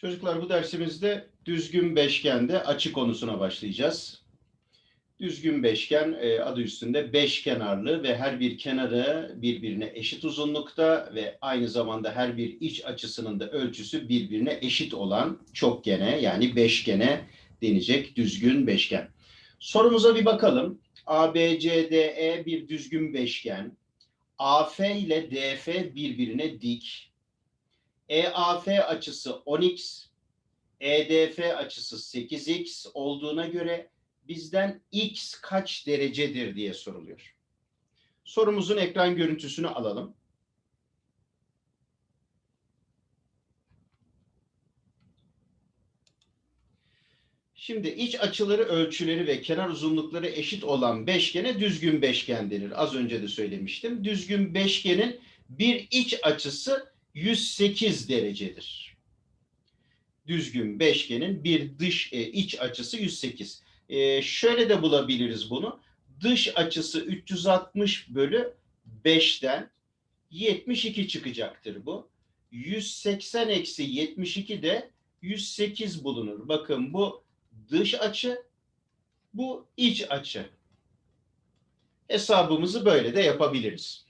Çocuklar bu dersimizde düzgün beşgende açı konusuna başlayacağız. Düzgün beşgen e, adı üstünde beş kenarlı ve her bir kenarı birbirine eşit uzunlukta ve aynı zamanda her bir iç açısının da ölçüsü birbirine eşit olan çokgene yani beşgene denecek düzgün beşgen. Sorumuza bir bakalım. ABCDE bir düzgün beşgen. AF ile DF birbirine dik. EAF açısı 10x, EDF açısı 8x olduğuna göre bizden x kaç derecedir diye soruluyor. Sorumuzun ekran görüntüsünü alalım. Şimdi iç açıları, ölçüleri ve kenar uzunlukları eşit olan beşgene düzgün beşgen denir. Az önce de söylemiştim. Düzgün beşgenin bir iç açısı 108 derecedir. Düzgün beşgenin bir dış e, iç açısı 108. E, şöyle de bulabiliriz bunu. Dış açısı 360 bölü 5'ten 72 çıkacaktır bu. 180 eksi 72 de 108 bulunur. Bakın bu dış açı, bu iç açı. Hesabımızı böyle de yapabiliriz.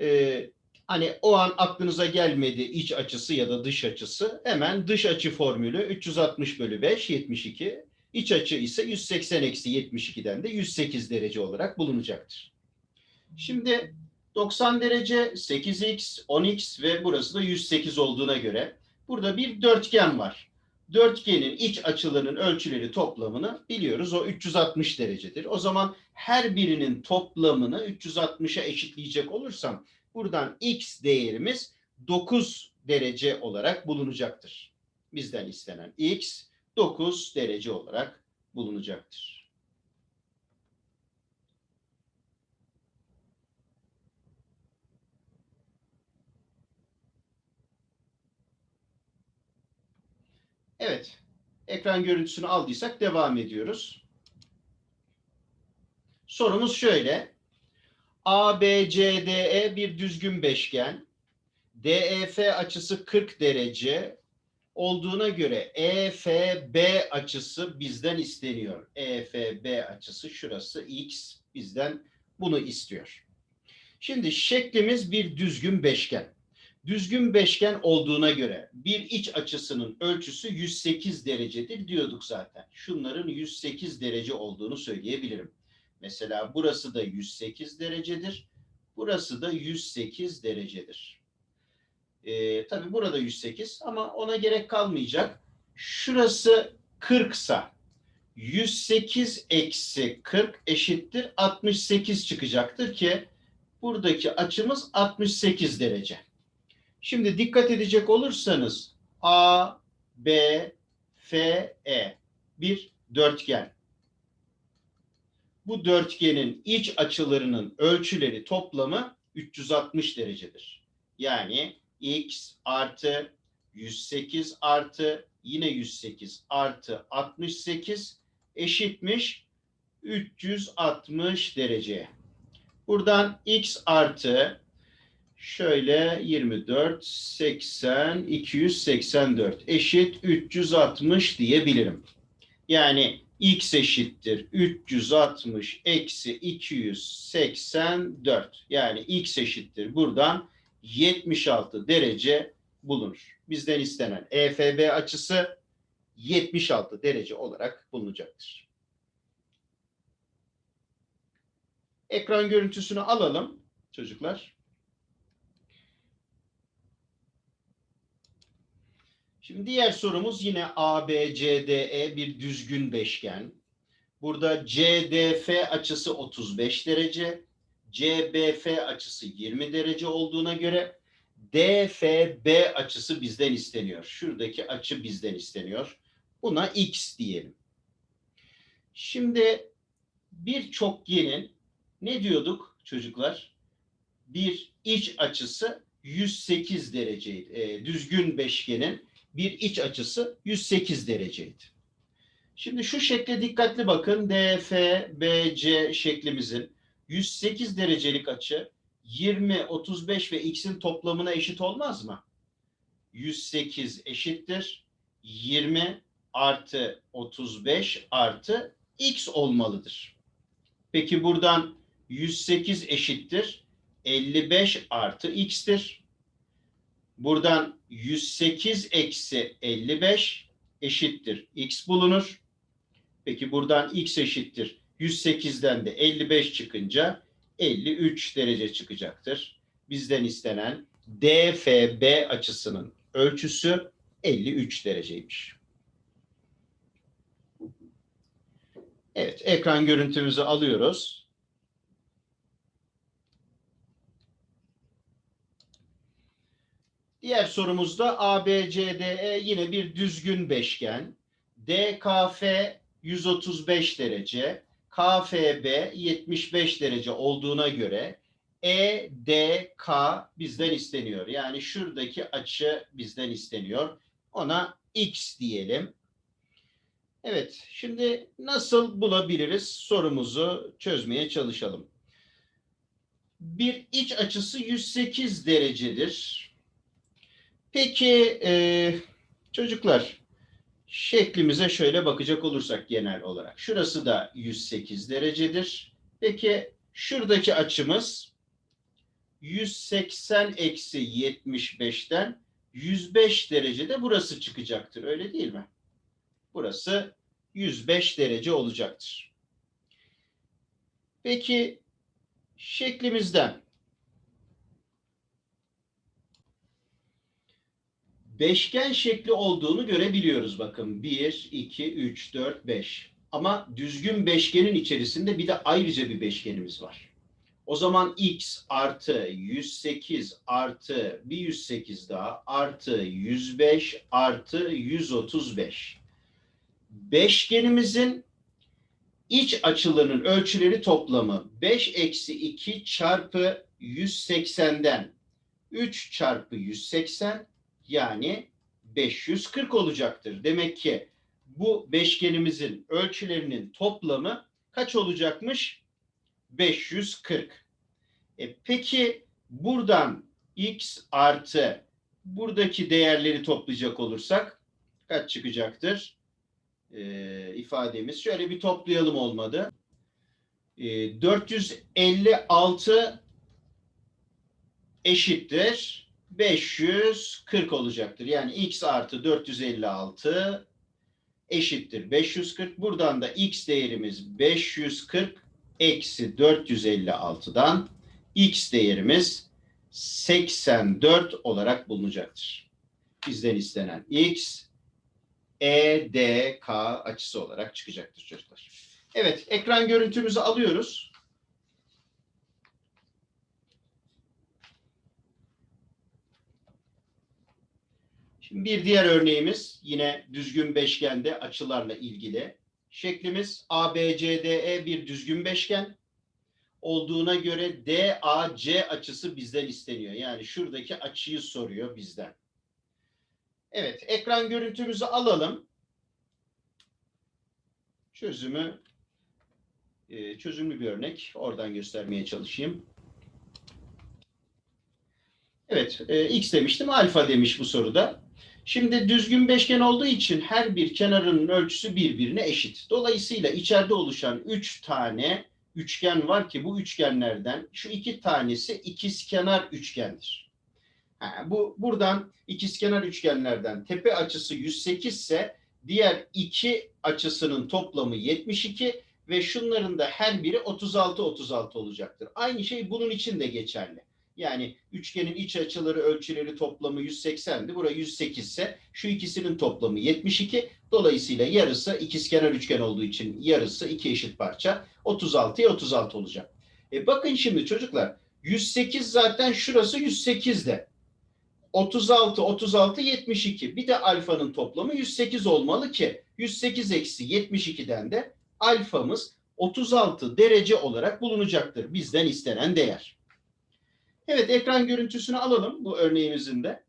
Ee, hani o an aklınıza gelmedi iç açısı ya da dış açısı. Hemen dış açı formülü 360 bölü 5, 72. İç açı ise 180 eksi 72'den de 108 derece olarak bulunacaktır. Şimdi 90 derece 8x, 10x ve burası da 108 olduğuna göre burada bir dörtgen var. Dörtgenin iç açılarının ölçüleri toplamını biliyoruz. O 360 derecedir. O zaman her birinin toplamını 360'a eşitleyecek olursam buradan x değerimiz 9 derece olarak bulunacaktır. Bizden istenen x 9 derece olarak bulunacaktır. Evet, ekran görüntüsünü aldıysak devam ediyoruz. Sorumuz şöyle. ABCDE bir düzgün beşgen. DEF açısı 40 derece olduğuna göre EFB açısı bizden isteniyor. EFB açısı şurası x bizden bunu istiyor. Şimdi şeklimiz bir düzgün beşgen. Düzgün beşgen olduğuna göre bir iç açısının ölçüsü 108 derecedir diyorduk zaten. Şunların 108 derece olduğunu söyleyebilirim. Mesela burası da 108 derecedir. Burası da 108 derecedir. Ee, tabii burada 108 ama ona gerek kalmayacak. Şurası 40 sa 108 eksi 40 eşittir 68 çıkacaktır ki buradaki açımız 68 derece. Şimdi dikkat edecek olursanız A, B, F, E bir dörtgen. Bu dörtgenin iç açılarının ölçüleri toplamı 360 derecedir. Yani x artı 108 artı yine 108 artı 68 eşitmiş 360 dereceye. Buradan x artı şöyle 24, 80, 284 eşit 360 diyebilirim. Yani x eşittir 360 eksi 284. Yani x eşittir buradan 76 derece bulunur. Bizden istenen EFB açısı 76 derece olarak bulunacaktır. Ekran görüntüsünü alalım çocuklar. Şimdi diğer sorumuz yine ABCDE bir düzgün beşgen. Burada CDF açısı 35 derece, CBF açısı 20 derece olduğuna göre DFB açısı bizden isteniyor. Şuradaki açı bizden isteniyor. Buna X diyelim. Şimdi bir çokgenin ne diyorduk çocuklar? Bir iç açısı 108 dereceydi. E, düzgün beşgenin bir iç açısı 108 dereceydi. Şimdi şu şekle dikkatli bakın. DFBC şeklimizin 108 derecelik açı 20, 35 ve x'in toplamına eşit olmaz mı? 108 eşittir. 20 artı 35 artı x olmalıdır. Peki buradan 108 eşittir 55 artı x'tir. Buradan 108 eksi 55 eşittir x bulunur. Peki buradan x eşittir 108'den de 55 çıkınca 53 derece çıkacaktır. Bizden istenen DFB açısının ölçüsü 53 dereceymiş. Evet, ekran görüntümüzü alıyoruz. Diğer sorumuzda ABCDE yine bir düzgün beşgen. DKF 135 derece, KFB 75 derece olduğuna göre EDK bizden isteniyor. Yani şuradaki açı bizden isteniyor. Ona X diyelim. Evet, şimdi nasıl bulabiliriz sorumuzu çözmeye çalışalım. Bir iç açısı 108 derecedir. Peki e, çocuklar şeklimize şöyle bakacak olursak genel olarak. Şurası da 108 derecedir. Peki şuradaki açımız 180 eksi 75'ten 105 derecede burası çıkacaktır. Öyle değil mi? Burası 105 derece olacaktır. Peki şeklimizden beşgen şekli olduğunu görebiliyoruz bakın. 1, 2, 3, 4, 5. Ama düzgün beşgenin içerisinde bir de ayrıca bir beşgenimiz var. O zaman x artı 108 artı bir 108 daha artı 105 artı 135. Beşgenimizin iç açılarının ölçüleri toplamı 5 eksi 2 çarpı 180'den 3 çarpı 180 yani 540 olacaktır. Demek ki bu beşgenimizin ölçülerinin toplamı kaç olacakmış? 540. E peki buradan x artı buradaki değerleri toplayacak olursak kaç çıkacaktır? Ee, ifademiz şöyle bir toplayalım olmadı. Ee, 456 eşittir 540 olacaktır. Yani x artı 456 eşittir 540. Buradan da x değerimiz 540 eksi 456'dan x değerimiz 84 olarak bulunacaktır. Bizden istenen x EDK açısı olarak çıkacaktır çocuklar. Evet, ekran görüntümüzü alıyoruz. Şimdi bir diğer örneğimiz yine düzgün beşgende açılarla ilgili. Şeklimiz ABCDE bir düzgün beşgen olduğuna göre DAC açısı bizden isteniyor. Yani şuradaki açıyı soruyor bizden. Evet, ekran görüntümüzü alalım. Çözümü e, çözümlü bir örnek. Oradan göstermeye çalışayım. Evet, e, x demiştim, alfa demiş bu soruda. Şimdi düzgün beşgen olduğu için her bir kenarının ölçüsü birbirine eşit. Dolayısıyla içeride oluşan üç tane üçgen var ki bu üçgenlerden şu iki tanesi ikizkenar üçgendir. Ha, bu buradan ikizkenar üçgenlerden tepe açısı 108 ise diğer iki açısının toplamı 72 ve şunların da her biri 36 36 olacaktır. Aynı şey bunun için de geçerli. Yani üçgenin iç açıları ölçüleri toplamı 180'di. Burası 108 ise şu ikisinin toplamı 72. Dolayısıyla yarısı ikizkenar üçgen olduğu için yarısı iki eşit parça 36'ya 36 olacak. E bakın şimdi çocuklar 108 zaten şurası 108 de. 36, 36, 72. Bir de alfanın toplamı 108 olmalı ki 108 eksi 72'den de alfamız 36 derece olarak bulunacaktır. Bizden istenen değer. Evet ekran görüntüsünü alalım bu örneğimizin de.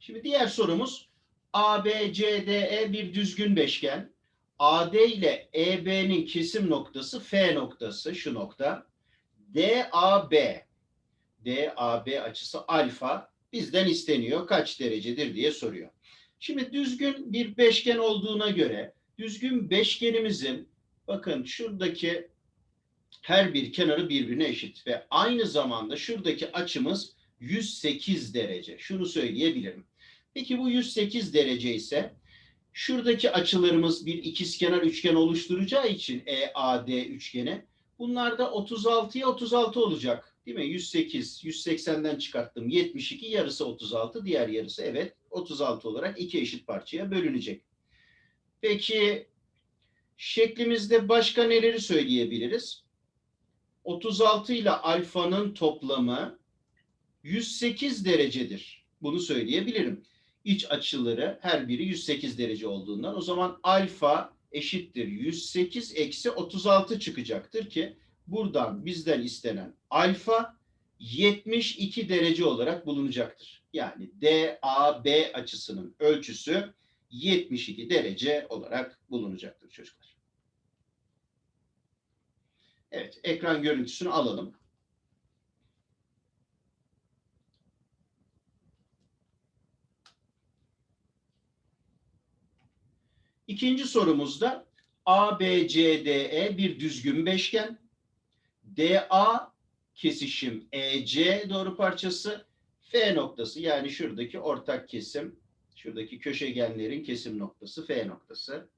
Şimdi diğer sorumuz ABCDE bir düzgün beşgen. AD ile EB'nin kesim noktası F noktası şu nokta. DAB DAB açısı alfa bizden isteniyor. Kaç derecedir diye soruyor. Şimdi düzgün bir beşgen olduğuna göre düzgün beşgenimizin bakın şuradaki her bir kenarı birbirine eşit ve aynı zamanda şuradaki açımız 108 derece. Şunu söyleyebilirim. Peki bu 108 derece ise şuradaki açılarımız bir ikizkenar üçgen oluşturacağı için EAD üçgeni bunlar da 36'ya 36 olacak. Değil mi? 108, 180'den çıkarttım. 72 yarısı 36, diğer yarısı evet 36 olarak iki eşit parçaya bölünecek. Peki şeklimizde başka neleri söyleyebiliriz? 36 ile alfanın toplamı 108 derecedir. Bunu söyleyebilirim. İç açıları her biri 108 derece olduğundan o zaman alfa eşittir 108 eksi 36 çıkacaktır ki buradan bizden istenen alfa 72 derece olarak bulunacaktır. Yani DAB açısının ölçüsü 72 derece olarak bulunacaktır çocuklar. Evet, ekran görüntüsünü alalım. İkinci sorumuzda ABCDE bir düzgün beşgen. DA kesişim EC doğru parçası. F noktası yani şuradaki ortak kesim, şuradaki köşegenlerin kesim noktası F noktası.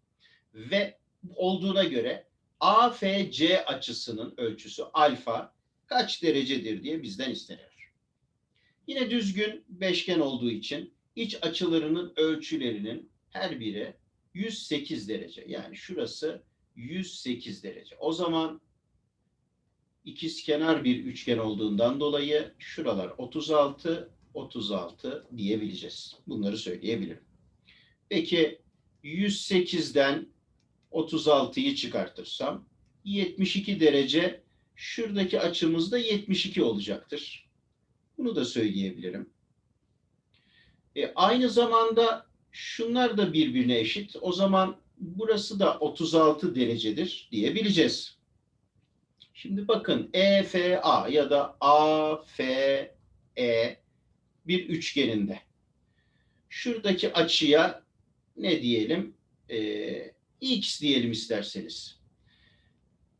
Ve olduğuna göre AFC açısının ölçüsü alfa kaç derecedir diye bizden isteniyor. Yine düzgün beşgen olduğu için iç açılarının ölçülerinin her biri 108 derece. Yani şurası 108 derece. O zaman ikizkenar bir üçgen olduğundan dolayı şuralar 36, 36 diyebileceğiz. Bunları söyleyebilirim. Peki 108'den 36'yı çıkartırsam 72 derece şuradaki açımız da 72 olacaktır. Bunu da söyleyebilirim. E, aynı zamanda şunlar da birbirine eşit. O zaman burası da 36 derecedir diyebileceğiz. Şimdi bakın EFA ya da AFE bir üçgeninde. Şuradaki açıya ne diyelim? Ee, X diyelim isterseniz.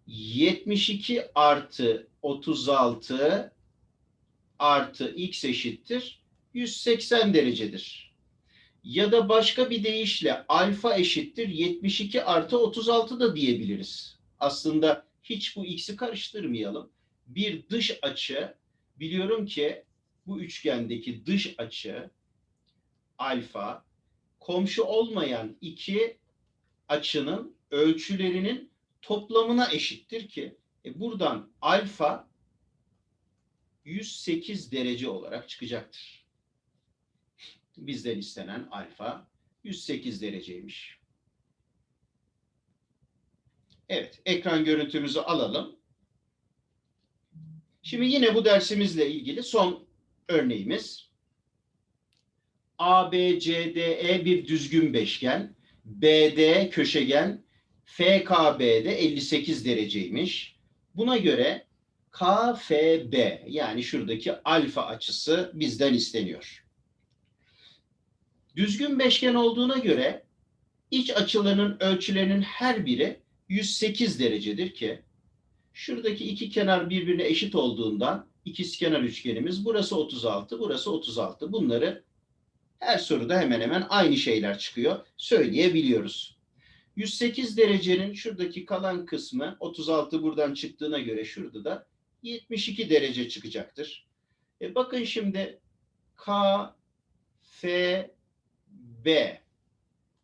72 artı 36 artı X eşittir 180 derecedir. Ya da başka bir deyişle alfa eşittir 72 artı 36 da diyebiliriz. Aslında hiç bu x'i karıştırmayalım. Bir dış açı biliyorum ki bu üçgendeki dış açı alfa komşu olmayan iki açının ölçülerinin toplamına eşittir ki e buradan alfa 108 derece olarak çıkacaktır. Bizden istenen alfa 108 dereceymiş. Evet, ekran görüntümüzü alalım. Şimdi yine bu dersimizle ilgili son örneğimiz. ABCDE bir düzgün beşgen. BD köşegen. FKB'de 58 dereceymiş. Buna göre KFB yani şuradaki alfa açısı bizden isteniyor. Düzgün beşgen olduğuna göre iç açılarının ölçülerinin her biri 108 derecedir ki şuradaki iki kenar birbirine eşit olduğundan ikizkenar üçgenimiz burası 36, burası 36. Bunları her soruda hemen hemen aynı şeyler çıkıyor. Söyleyebiliyoruz. 108 derecenin şuradaki kalan kısmı 36 buradan çıktığına göre şurada da 72 derece çıkacaktır. E bakın şimdi K, F, B.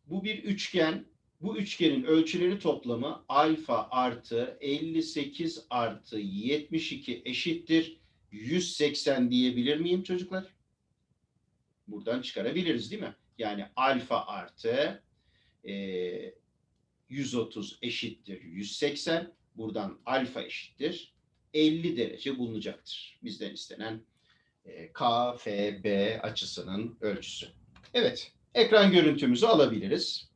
Bu bir üçgen. Bu üçgenin ölçüleri toplamı alfa artı 58 artı 72 eşittir 180 diyebilir miyim çocuklar? Buradan çıkarabiliriz değil mi? Yani alfa artı e, 130 eşittir 180. Buradan alfa eşittir 50 derece bulunacaktır. Bizden istenen e, KFB açısının ölçüsü. Evet, ekran görüntümüzü alabiliriz.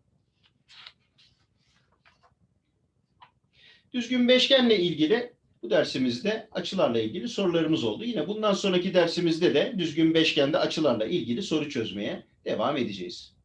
Düzgün beşgenle ilgili Bu dersimizde açılarla ilgili sorularımız oldu. Yine bundan sonraki dersimizde de düzgün beşgende açılarla ilgili soru çözmeye devam edeceğiz.